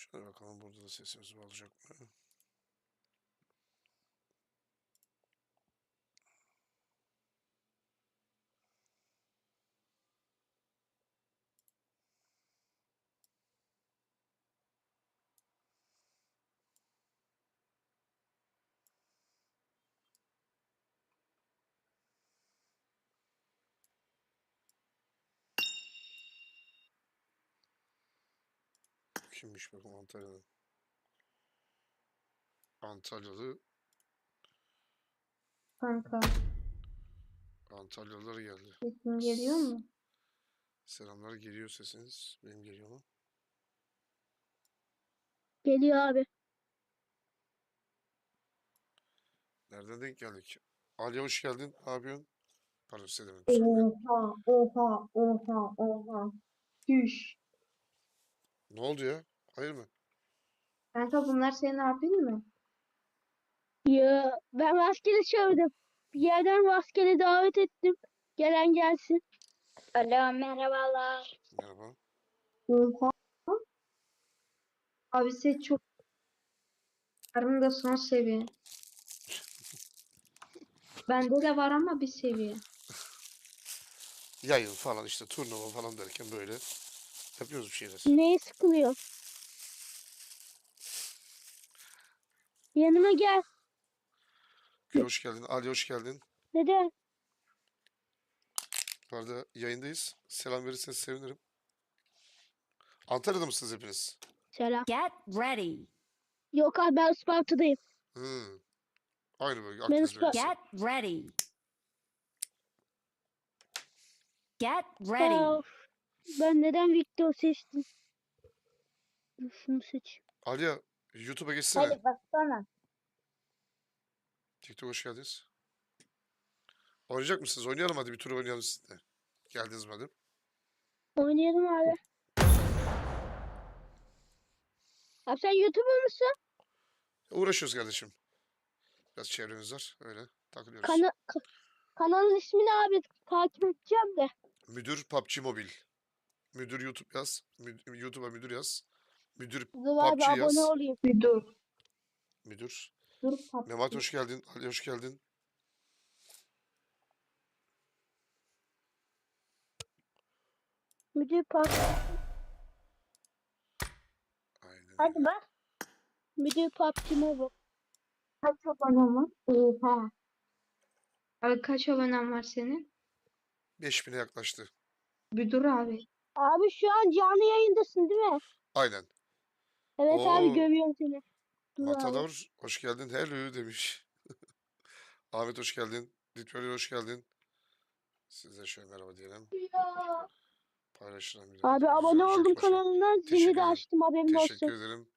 Şöyle bakalım burada da sesimiz olacak mı? Kimmiş bakalım Antalya'dan. Antalyalı, Kanka Antalyalılar geldi. sesin geliyor mu? Selamlar geliyor sesiniz. Benim geliyor mu? Geliyor abi. Nereden denk geldik? Ali hoş geldin. Ne yapıyorsun? Pardon size demedim. Oha oha oha oha. Düş. Ne oldu ya? Hayır mı? Kanka bunlar senin abin mi? Ya ben rastgele çağırdım. Bir yerden rastgele davet ettim. Gelen gelsin. Alo merhabalar. Merhaba. Oha. Abi set çok Karım da son seviye. Bende de var ama bir seviye. Yayın falan işte turnuva falan derken böyle yapıyoruz bir şeyler. Neye sıkılıyor? Yanıma gel. Gül hoş geldin. Ali hoş geldin. Neden? Bu arada yayındayız. Selam verirseniz sevinirim. Antalya'da mısınız hepiniz? Selam. Get ready. Yok abi ben Isparta'dayım. Hı. Aynı bölge. Ben Akdeniz bölgesi. Get ready. Get ready. ben neden Victor seçtim? Dur Şunu seç. Aliya YouTube'a geçsene. baksana. TikTok hoş geldiniz. Oynayacak mısınız? Oynayalım hadi bir tur oynayalım siz de. Geldiniz madem. Oynayalım abi. Abi sen YouTuber mısın? Uğraşıyoruz kardeşim. Biraz çevremiz var. Öyle takılıyoruz. Kana ka- kanalın ismini abi takip edeceğim de. Müdür PUBG Mobil. Müdür YouTube yaz. Mü- YouTube'a müdür yaz. Müdür abi PUBG yaz. abone olayım. Bir dur. müdür. Dur pat. Memat hoş geldin. Ali hoş geldin. Müdür PUBG. Aynen. Hadi bak. Müdür PUBG Mobile. Kaç abonen var? Oha. Abi kaç abonen var senin? 5000'e yaklaştı. Bir dur abi. Abi şu an canlı yayındasın değil mi? Aynen. Evet abi Oo. görüyorum seni. Dur abi. Matador hoş geldin. Hello demiş. Ahmet hoş geldin. Litvari hoş geldin. Size şöyle merhaba diyelim. Paylaşılan bir Abi abone oldum kanalına. Zili de ederim. açtım haberin olsun. Teşekkür ederim.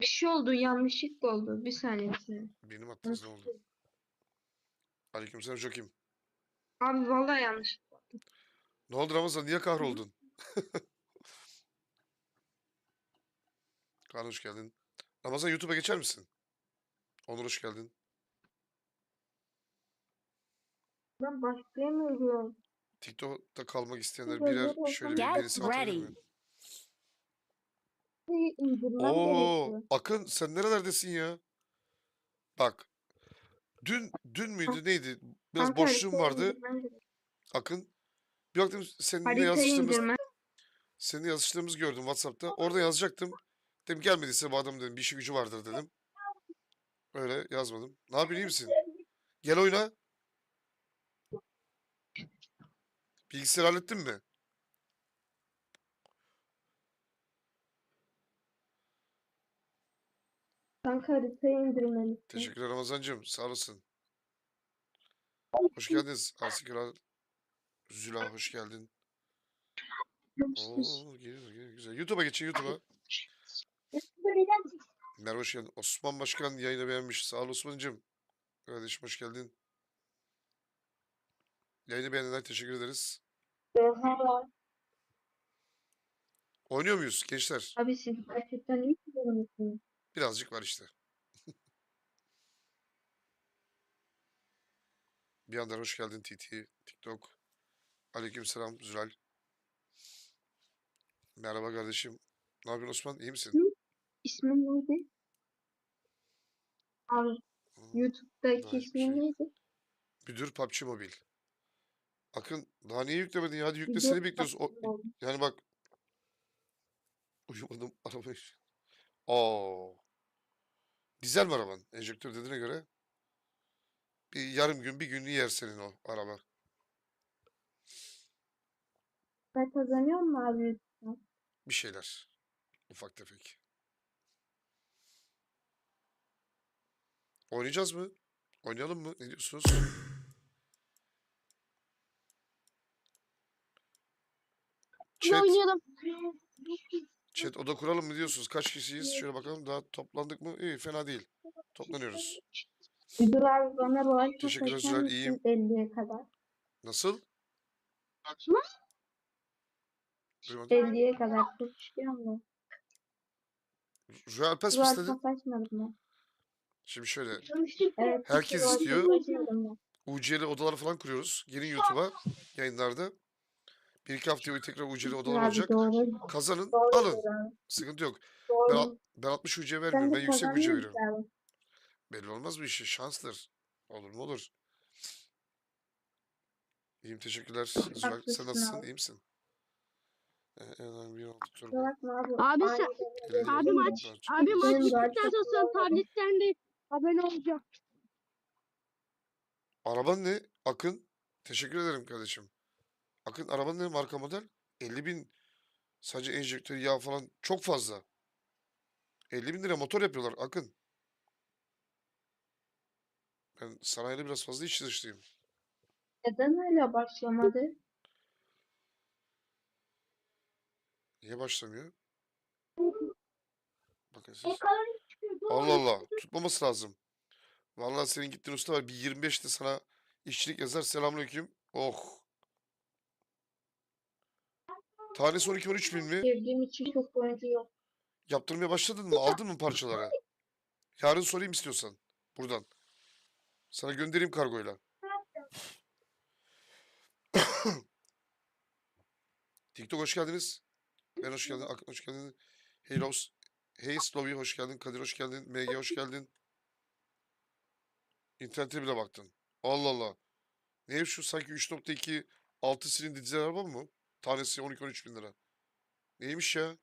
Bir şey oldu yanlışlıkla oldu. Bir saniye. bir saniye. Benim attığınız ne oldu? Aleykümselam Jokim. Abi vallahi yanlış. Ne oldu Ramazan? Niye kahroldun? Kaan hoş geldin. Ramazan YouTube'a geçer misin? Onur hoş geldin. Ben başlayamıyorum. TikTok'ta kalmak isteyenler birer şöyle bir Get birisi atabilir ready. mi? İndirmem Oo. Akın sen nerelerdesin ya? Bak. Dün dün müydü neydi? Biraz Kanka, boşluğum haritayı vardı. Akın. Bir baktım seninle Haritayı yazıştığımız indirmem. seninle yazıştığımızı gördüm WhatsApp'ta. Orada yazacaktım. Dedim gelmediyse bu adam dedim bir işi gücü vardır dedim. Öyle yazmadım. Ne yapıyorsun iyi misin? Gel oyna. Bilgisayar hallettin mi? Kanka haritayı indirmelisin. Teşekkürler Ramazancığım. Sağ olasın. Hoş geldiniz. Asikra Züla hoş geldin. Oo, geliyor. Güzel. YouTube'a geçin YouTube'a. Merhaba hoş geldin. Osman Başkan yayını beğenmiş. Sağ ol Osman'cığım. Kardeşim hoş geldin. Yayını beğenenler teşekkür ederiz. Oynuyor muyuz gençler? Abi siz gerçekten iyi kullanıyorsunuz. Birazcık var işte. Bir anda hoş geldin TT, TikTok. Aleykümselam Zülal. Merhaba kardeşim. Ne yapıyorsun Osman? İyi misin? İsmin neydi? Abi YouTube'daki hiçbir ismin şey. neydi? Müdür PUBG Mobile. Akın daha niye yüklemedin ya? Hadi yükle Müdür seni bekliyoruz. O, yani bak. Uyumadım arabayı. Aa. Dizel mi araban? Enjektör dediğine göre. Bir yarım gün bir günlüğü yer senin o araba. Ben kazanıyor mu abi? Bir şeyler. Ufak tefek. Oynayacağız mı? Oynayalım mı? Ne diyorsunuz? Chat, oynayalım? chat oda kuralım mı diyorsunuz? Kaç kişiyiz? Şöyle bakalım. Daha toplandık mı? İyi, fena değil. Toplanıyoruz. Abi bana rol Teşekkürler çeker Zülal, iyiyim. 50'ye kadar? Nasıl? Duymadım. 50'ye kadar çıkıyor mu? Royal Pass mi Rol istedin? açmadım ben. Şimdi şöyle. Evet. Herkes istiyor. çok açmadım ben. UC'li odalar falan kuruyoruz. Gelin YouTube'a yayınlarda. Bir iki haftaya tekrar UC'li Müdür odalar olacak. Kazanın, alın. Sıkıntı yok. Ben, ben 60 UC vermiyorum. Ben yüksek UC veriyorum. Belli olmaz bu işi. Şanstır. Olur mu olur. İyiyim teşekkürler. Zühal. Sen nasılsın? abi. İyi misin? Ee, bir abi. Abi Abi maç-. Abi maç bittikten sonra tabletten de abone olacağım. Araban ne? Akın. Teşekkür ederim kardeşim. Akın araban ne marka model? 50 bin. Sadece enjektör yağ falan çok fazla. 50 bin lira motor yapıyorlar Akın. Ben sanayide biraz fazla iç dışlıyım. Neden hala başlamadı? Niye başlamıyor? Bakın siz. Allah Allah. Tutmaması lazım. Vallahi senin gittiğin usta var. Bir 25 de sana işçilik yazar. Selamünaleyküm. Oh. Tanesi 12-13 bin mi? Girdiğim için çok oyuncu yok. Yaptırmaya başladın mı? Aldın mı parçaları? Yarın sorayım istiyorsan. Buradan. Sana göndereyim kargoyla. TikTok hoş geldiniz. Ben hoş geldin. Hoş geldin. Hey Los. Hey Slovi hoş geldin. Kadir hoş geldin. MG hoş geldin. İnternete bile baktın. Allah Allah. Ne şu sanki 3.2 6 silindir dizel araba mı? Tanesi 12-13 bin lira. Neymiş ya?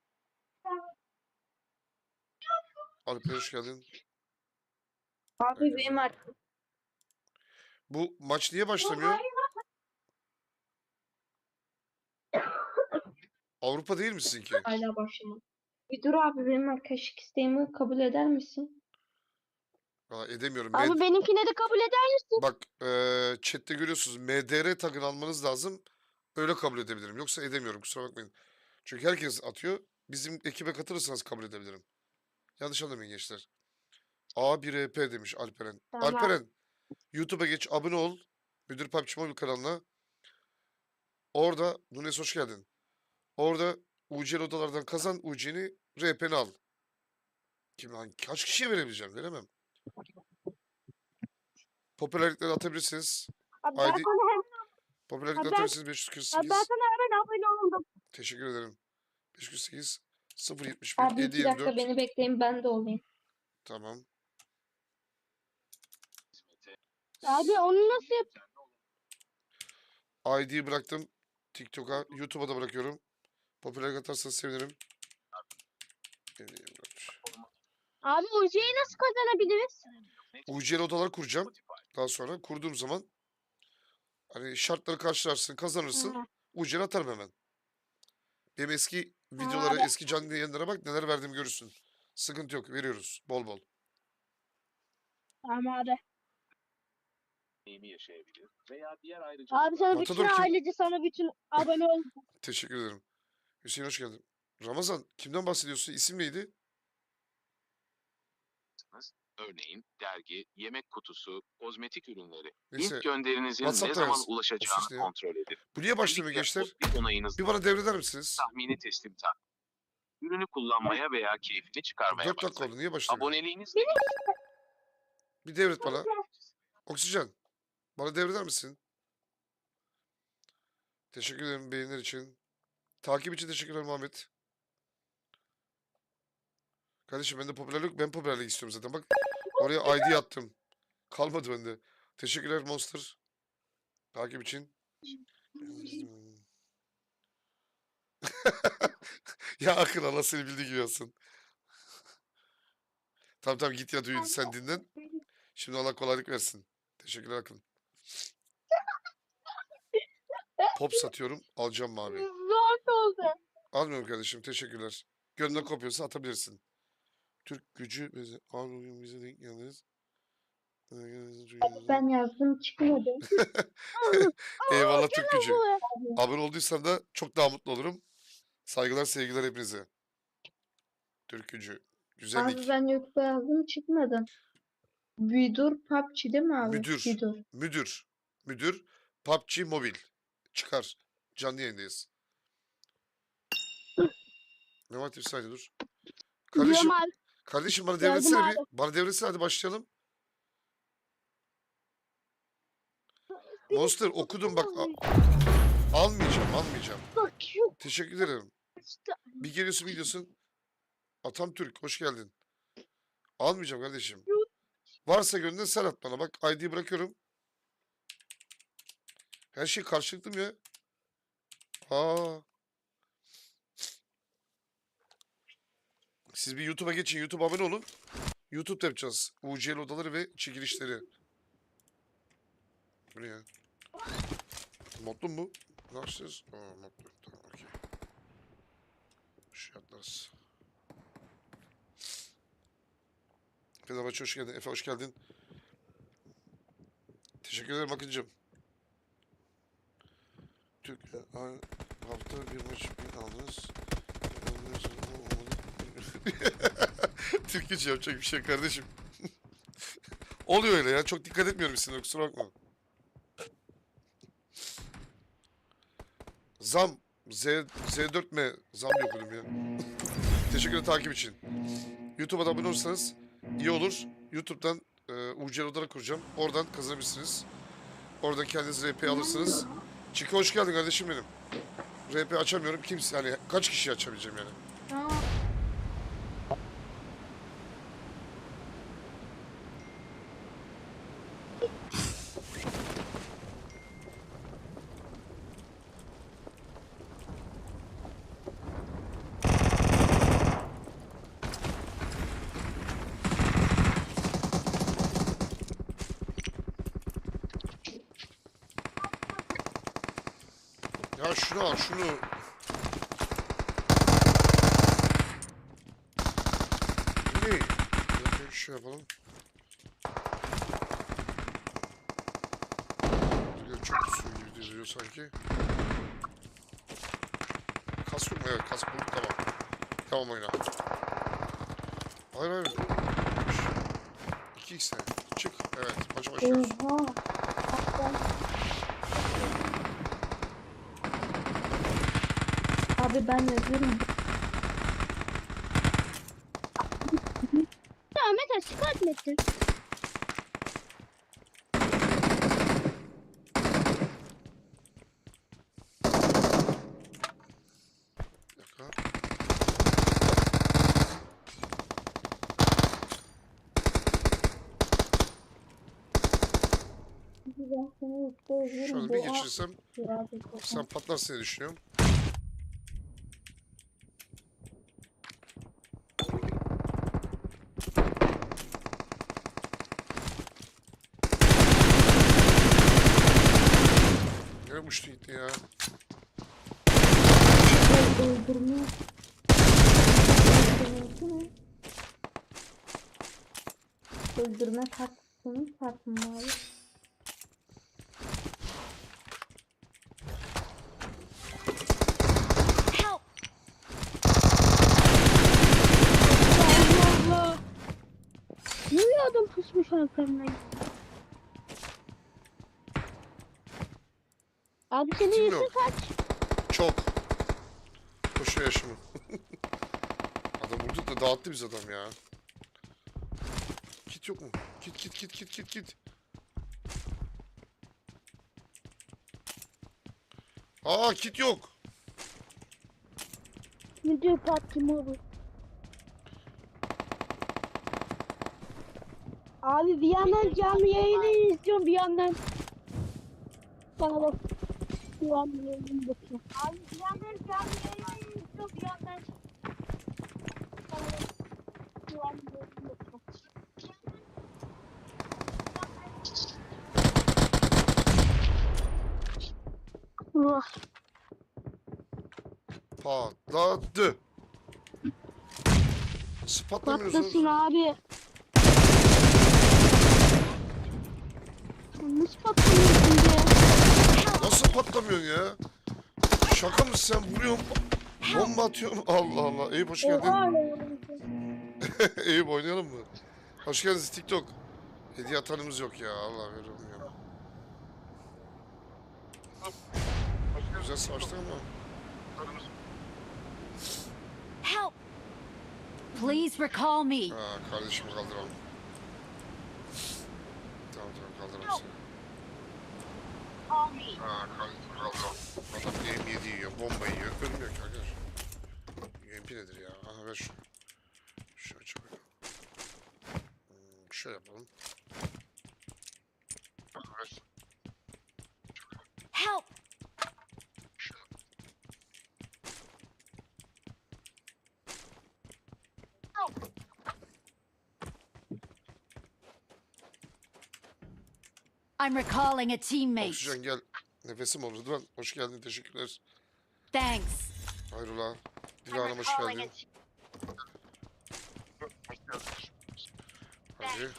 Alper hoş geldin. Abi benim artık Bu maç niye başlamıyor? Avrupa değil mi sizinki? hala başlamadı. Bir dur abi benim arkadaşlık isteğimi kabul eder misin? Aa, edemiyorum. Abi Med- benimkine de kabul eder misin? Bak eee chatte görüyorsunuz. MDR tagını almanız lazım. Öyle kabul edebilirim. Yoksa edemiyorum. Kusura bakmayın. Çünkü herkes atıyor. Bizim ekibe katılırsanız kabul edebilirim. Yanlış anlamayın gençler. A1EP demiş Alperen. Tamam. Alperen YouTube'a geç abone ol. Müdür PUBG Mobile kanalına. Orada Nunes hoş geldin. Orada UCL odalardan kazan UC'ni RP'ni al. Kim hangi kaç kişiye verebileceğim? Veremem. Popülerlikleri atabilirsiniz. Abi ben Haydi. sana hemen, Popülerlikleri Abi ben- atabilirsiniz abi 548. ben sana hemen abone oldum. Teşekkür ederim. 548 071 Abi iki 724. dakika beni bekleyin ben de olayım. Tamam. Abi onu nasıl yap? ID'yi bıraktım. TikTok'a, YouTube'a da bırakıyorum. Popülerlik atarsanız sevinirim. 724. Abi UC'yi nasıl kazanabiliriz? UCL odalar kuracağım. Daha sonra kurduğum zaman hani şartları karşılarsın, kazanırsın. UCL atarım hemen. Benim eski videolara, abi. eski canlı yayınlara bak neler verdiğimi görürsün. Sıkıntı yok, veriyoruz bol bol. Tamam abi. yaşayabilir veya diğer ayrıcalıklar Abi sana bütün Matador kim? ailece sana bütün abone ol. Teşekkür ederim. Hüseyin hoş geldin. Ramazan, kimden bahsediyorsun? İsim neydi? örneğin dergi, yemek kutusu, kozmetik ürünleri. Neyse. İlk gönderinizin ne WhatsApp'ta zaman yaz. ulaşacağını kontrol edin. Bu niye başlamıyor Özellikle gençler? Bir bana devreder misiniz? tahmini teslim tarih. Ürünü kullanmaya veya keyfini çıkarmaya 4 dakika başlayın. oldu. Niye başlamıyor? Aboneliğiniz Bir devret bana. Oksijen. Bana devreder misin? Teşekkür ederim beğeniler için. Takip için teşekkürler Muhammed. Kardeşim bende popülerlik ben popülerlik istiyorum zaten. Bak oraya ID attım. Kalmadı bende. Teşekkürler Monster. Takip için. ya Akın Allah seni bildiği gibi yapsın. Tamam tamam git yat uyu sen dinlen. Şimdi Allah kolaylık versin. Teşekkürler Akın. Pop satıyorum. Alacağım abi? Zor oldu. Almıyorum kardeşim. Teşekkürler. Gönlüne kopyası atabilirsin. Türk gücü bize abi bugün bize denk geldiniz. Ben yazdım çıkmadı. Eyvallah Türk gücü. Abone olduysan da çok daha mutlu olurum. Saygılar sevgiler hepinize. Türk gücü. Güzellik. Abi ben yoksa yazdım çıkmadı. Müdür PUBG değil mi abi? Müdür. Müdür. Müdür. Müdür. PUBG Mobil. Çıkar. Canlı yayındayız. Ne var bir saniye dur. Kardeşim, Biliyorum abi. kardeşim bana Geldim devretsene bir. abi. Bana devretsene hadi başlayalım. Monster okudum bak. a- Almayacağım, almayacağım. Bak yok Teşekkür ederim. işte. Bir geliyorsun bir gidiyorsun. Atam Türk hoş geldin. Almayacağım kardeşim. Varsa gönlünden sen at bana. Bak ID bırakıyorum. Her şey karşılıklı ya? Aa. Siz bir YouTube'a geçin. YouTube abone olun. YouTube'da yapacağız. UCL odaları ve çekilişleri. Ne ya? Modlu mu? Ne yapacağız? Aa, modlu. Tamam okey. Şu atlarız. Fenerbahçe hoş geldin. Efe hoş geldin. Teşekkür ederim Akıncım. Türk her hafta bir maç bir aldınız. Ondan sonra olmadı. Türk gücü yapacak bir şey kardeşim. Oluyor öyle ya. Çok dikkat etmiyorum isimlere kusura bakma. Zam. Z, Z4M. Zam okudum ya. Teşekkür ederim takip için. YouTube'a abone olursanız iyi olur. YouTube'dan e, UCL olarak kuracağım. Oradan kazanabilirsiniz. Oradan kendiniz RP alırsınız. Çiki hoş geldin kardeşim benim. RP açamıyorum. Kimse yani kaç kişi açabileceğim yani. Aa, Ya şunu al şunu. Bu ne? Bir dakika şu yapalım. Buraya çok su gibi duruyor sanki. Kas yok mu? Evet kas bulduk tamam. Tamam oyna. Hayır hayır. 2x ne? Çık. Evet. Maça başlıyoruz. Oha. Abi ben yazıyorum. Ya Mete çıkart Mete. Bir dakika. Ben seni yoksa yazıyorum. Şöyle bir Boğa geçirsem biraz da- sen patlarsın diye düşünüyorum. Nereye uçtu gitti ya? Öldürme. Öldürme. Taktiğini farkın var. Help. Allah Allah. Niye Abi senin Kim yaşın yok? kaç? Çok. Koşuyor yaşımı. adam vurdu da dağıttı biz adam ya. Kit yok mu? Kit kit kit kit kit kit. Aa kit yok. Müdür patladı. Abi bir yandan canlı yayını izliyorum bir yandan. Bana bak. Canlı yayını bakıyorum. Abi bir yandan canlı yayını izliyorum bir yandan. Bana bak. Canlı yayını bakıyorum. Vah. Patladı. Patlamıyorsunuz? Patlasın abi. Nasıl patlamıyorsun diye. Nasıl patlamıyorsun ya? Şaka mısın sen vuruyorsun. Bomba atıyorsun. Allah Allah. Eyüp hoş geldin. Eyüp oynayalım mı? Hoş geldiniz TikTok. Hediye atanımız yok ya. Allah veriyorum ya. Güzel savaştık ama. Help! Please recall me. Ha, kardeşimi kaldıralım. Tamam tamam kaldıralım seni. Ha, kardeşimi kaldıralım. Adam M7 yiyor, bomba yiyor. Ölmüyor ki arkadaş. UMP nedir ya? Aha ver şunu. Şöyle çabuk. Hmm, şöyle yapalım. Aha ver. Help! I'm recalling a teammate. Oksijen gel. Nefesim olur. Rıdvan hoş geldin. Teşekkürler. Thanks. Hayrola. Hanım hoş geldin. Hadi.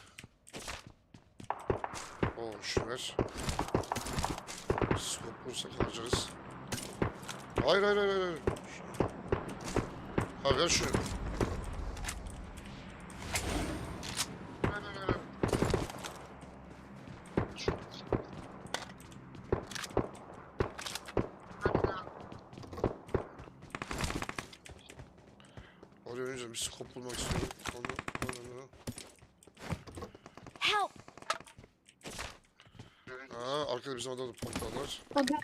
Oo şunu ver. Skop bulursak harcarız. Hayır hayır hayır hayır. Ha ver şunu. Ver, ver, ver, ver. Oraya önce bir skop bulmak istiyorum. Onu, onu, onu. Help! Aa, arkada bizim adamda patladılar. Aga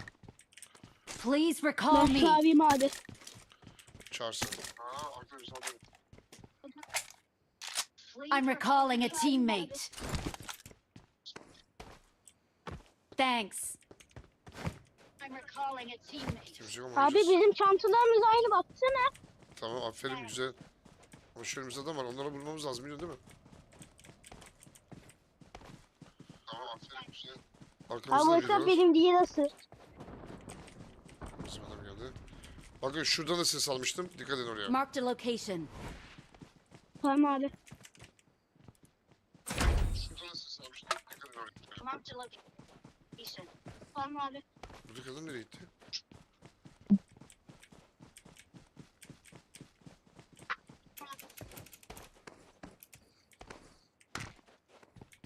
Please recall ben me. çağırayım abi. Çağırsın. Aa, arkada bizim adamda. I'm recalling a teammate. Abi Thanks. Kimse yok ama Abi göreceğiz. bizim çantalarımız aynı baksana. Tamam aferin güzel. Ama şöyle bir adam var onlara vurmamız lazım biliyorsun değil mi? Tamam aferin güzel. Arkamızda o da geliyor. benim diye nasıl? Bizim adam geldi. Bakın şuradan da ses almıştım. Dikkat edin oraya. Marked a location. Tamam abi. Şuradan da ses almıştım. Dikkat edin oraya. Tamam abi. Buradaki adam nereye gitti?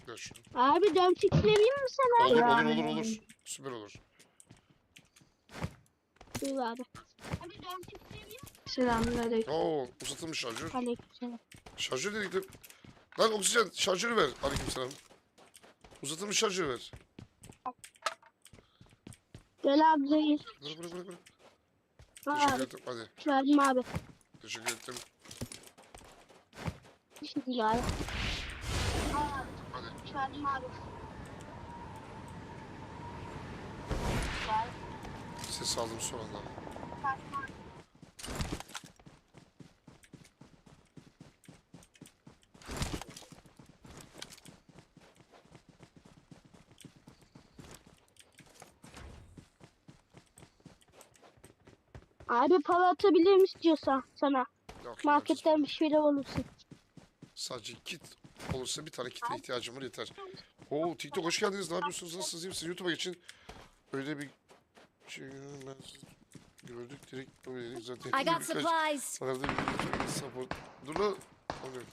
Ver şunu. Abi dön fixleyeyim mi sana? Olur olur olur olur. Süper olur. Dur abi. Selamünaleyküm. Oo uzatılmış şarjör. Aleykümselam. Şarjör dediktim. Lan oksijen şarjörü ver. Aleykümselam. Uzatılmış şarjör ver. Gel abi değil. Bırak bırak bırak. bırak. Teşekkür abi. ettim. Hadi. Verdim abi. Teşekkür ettim. Şimdi abi. Verdim abi. Ses aldım son anda. Abi para atabilir mi istiyorsan sana? Yok, Marketten bir şeyler olursun. Sadece kit olursa bir tane kite ihtiyacım var yeter. Oo TikTok hoş geldiniz. Ne yapıyorsunuz? Nasılsınız? İyi misiniz? YouTube'a geçin. Öyle bir şey ben gördük direkt böyle dedik zaten. I got supplies. Arada bir support. Dur lan. Oluyor.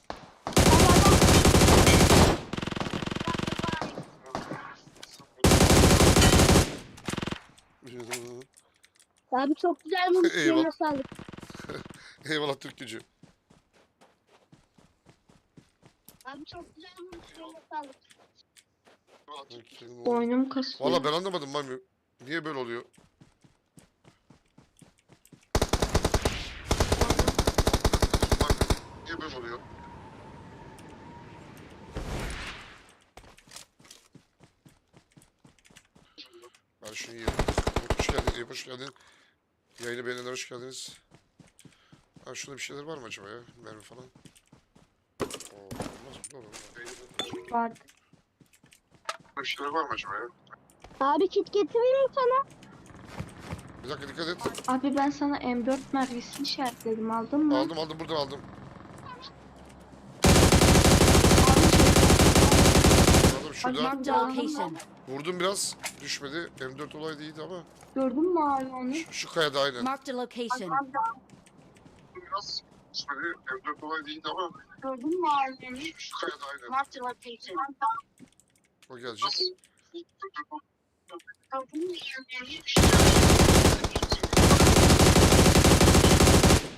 Abi çok güzel Eyvallah. Eyvallah. sağlık. Eyvallah Türk gücü. abi. Çok Boynum kasıyor. Valla ben anlamadım Mami. Niye böyle oluyor? Niye böyle oluyor? Ben şunu yedim. Hoş geldin, hoş geldin. Yayını beğenenler hoş geldiniz. Ha şurada bir şeyler var mı acaba ya? Mermi falan. Vardı. Bir şeyler var mı acaba ya? Abi kit getireyim mi sana? Bir dakika dikkat et. Abi ben sana M4 mermisini işaretledim aldın mı? Aldım aldım buradan aldım. Aldım şurada. Marked a location. Vurdum biraz. Düşmedi. M4 olay değildi ama. Gördün mü abi onu? Şu, şu kayada aynen. Marked a location. Biraz düşmedi. M4 olay değildi ama. Gördün mü şu kayada aynen. Marked location. O gelecek.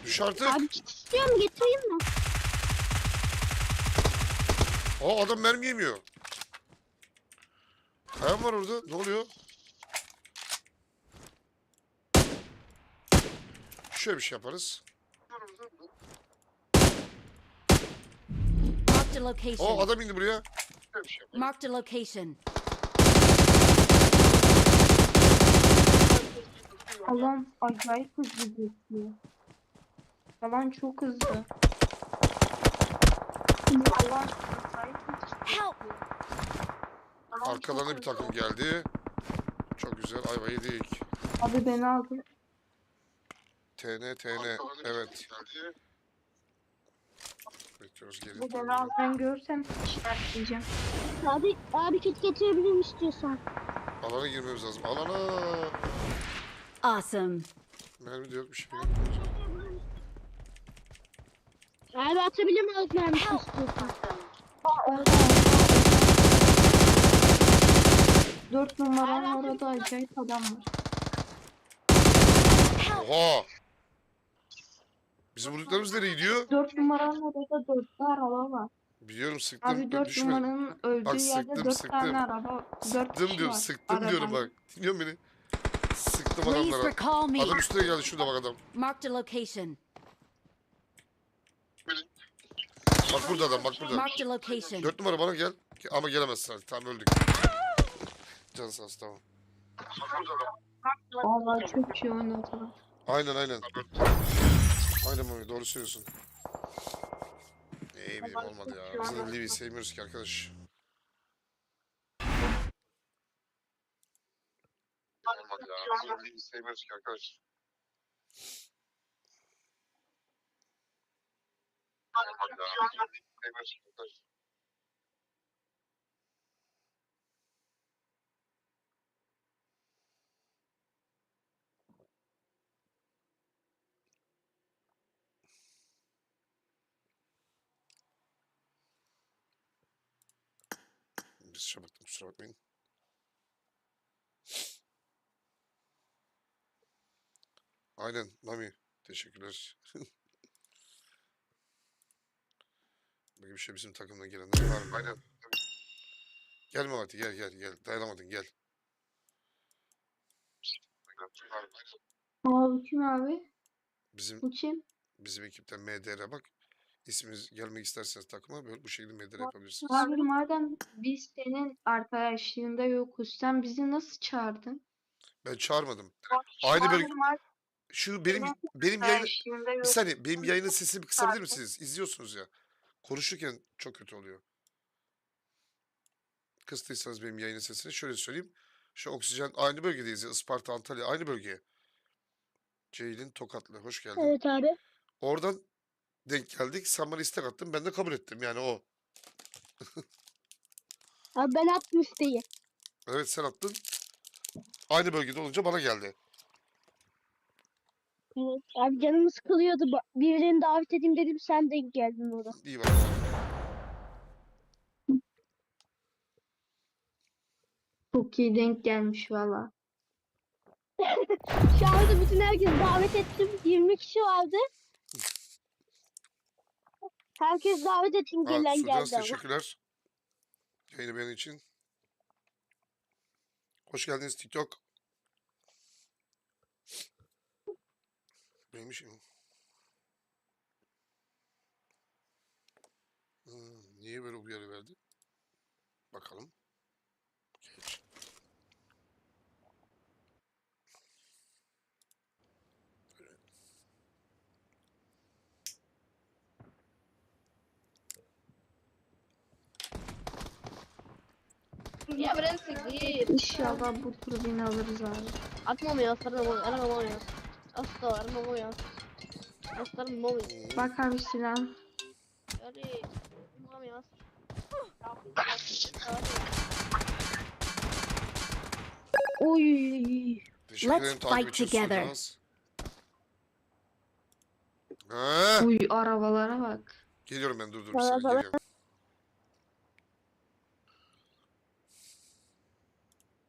Düş artık. Abi kit istiyorum getireyim mi? Aa adam mermi yemiyor. Kayan var orada. Ne oluyor? Şöyle bir şey yaparız. A location. adam indi buraya. Marked a location. Alan acayip hızlı geçiyor. Alan çok hızlı. Alan acayip hızlı. Arkalarına bir takım geldi. Çok güzel. Ayva yedik. Abi beni aldı. TN TN. Evet. Bekliyoruz gelin. Bu aldı. Ben görsem işaretleyeceğim. Abi abi kit getirebilirim istiyorsan. Alana girmemiz lazım. Alana. Awesome. Mermi de yok bir şey yok. Abi atabilir mi az mermisi istiyorsan? Dört numaranın orada acayip adam var. Oha. Bizim vurduklarımız nereye gidiyor? Dört numaranın orada dörtlü araba var. Biliyorum sıktım. Abi ben dört düşmedim. numaranın öldüğü Bak, yerde sıktım, dört sıktım. tane araba. Dört Sıktım kişi diyorum, var sıktım diyorum arabanın. bak. Dinliyor musun beni? Sıktım Please adamlara. recall me. Adam üstüne geldi şurada bak adam. Marked a location. Bak burada adam bak burada. Marked a location. Dört numara bana gel. Ama gelemezsin hadi tamam öldük. Can sağ olsun tamam. Vallahi çok iyi oynadılar. Aynen aynen. Aynen Mami doğru söylüyorsun. İyi benim olmadı ya. Biz de Livy'yi sevmiyoruz ki arkadaş. Olmadı ya. Biz de Livy'yi sevmiyoruz ki arkadaş. Olmadı ya. Biz de Livy'yi sevmiyoruz ki arkadaş. Biz çabuktum kusura bakmayın. Aynen Mami. Teşekkürler. Böyle bir şey bizim takımdan gelenler var mı? Aynen. Gel Mehmet'i gel gel gel. Dayanamadın gel. Abi kim abi? Bizim Bu kim? bizim ekipten MDR bak. İsminiz gelmek isterseniz takıma böyle bu şekilde MDR yapabilirsiniz. Abi madem biz senin arkadaşlığında yokuz sen bizi nasıl çağırdın? Ben çağırmadım. Aynı madem şu benim benim yayın bir saniye benim yayının sesini bir kısabilir misiniz? İzliyorsunuz ya. Konuşurken çok kötü oluyor. Kıstıysanız benim yayının sesini şöyle söyleyeyim. Şu oksijen aynı bölgedeyiz ya. Isparta, Antalya aynı bölge. Ceylin Tokatlı. Hoş geldin. Evet abi. Oradan denk geldik. Sen bana istek attın. Ben de kabul ettim. Yani o. Abi ben attım isteği. Evet sen attın. Aynı bölgede olunca bana geldi. Evet. Abi canım sıkılıyordu. Ba- Birilerini davet edeyim dedim sen de geldin orada. İyi bak. Çok iyi denk gelmiş valla. Şu anda bütün herkes davet ettim. 20 kişi vardı. Herkes davet ettim Ha, gelen Sudan geldi ama. teşekkürler. Yayını beğendiğin için. Hoş geldiniz TikTok. Neymiş? Hmm, niye böyle uyarı verdi? Bakalım. Ya biraz siktir. İnşallah bu turu beni alırız abi. Atmam ya sarılmam aramam ya. Asla aramam ya. Aslanım mom ya. Bak abi silah. Hadi. Mom ya. Oy. Let's fight together. Uy arabalara bak. geliyorum ben dur dur bir saniye geliyorum.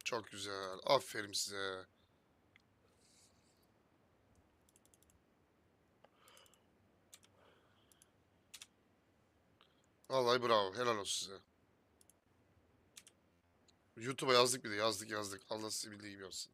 Çok güzel. Aferin size. Vallahi bravo. Helal olsun size. YouTube'a yazdık bir de yazdık yazdık. Allah sizi bildiği gibi yapsın.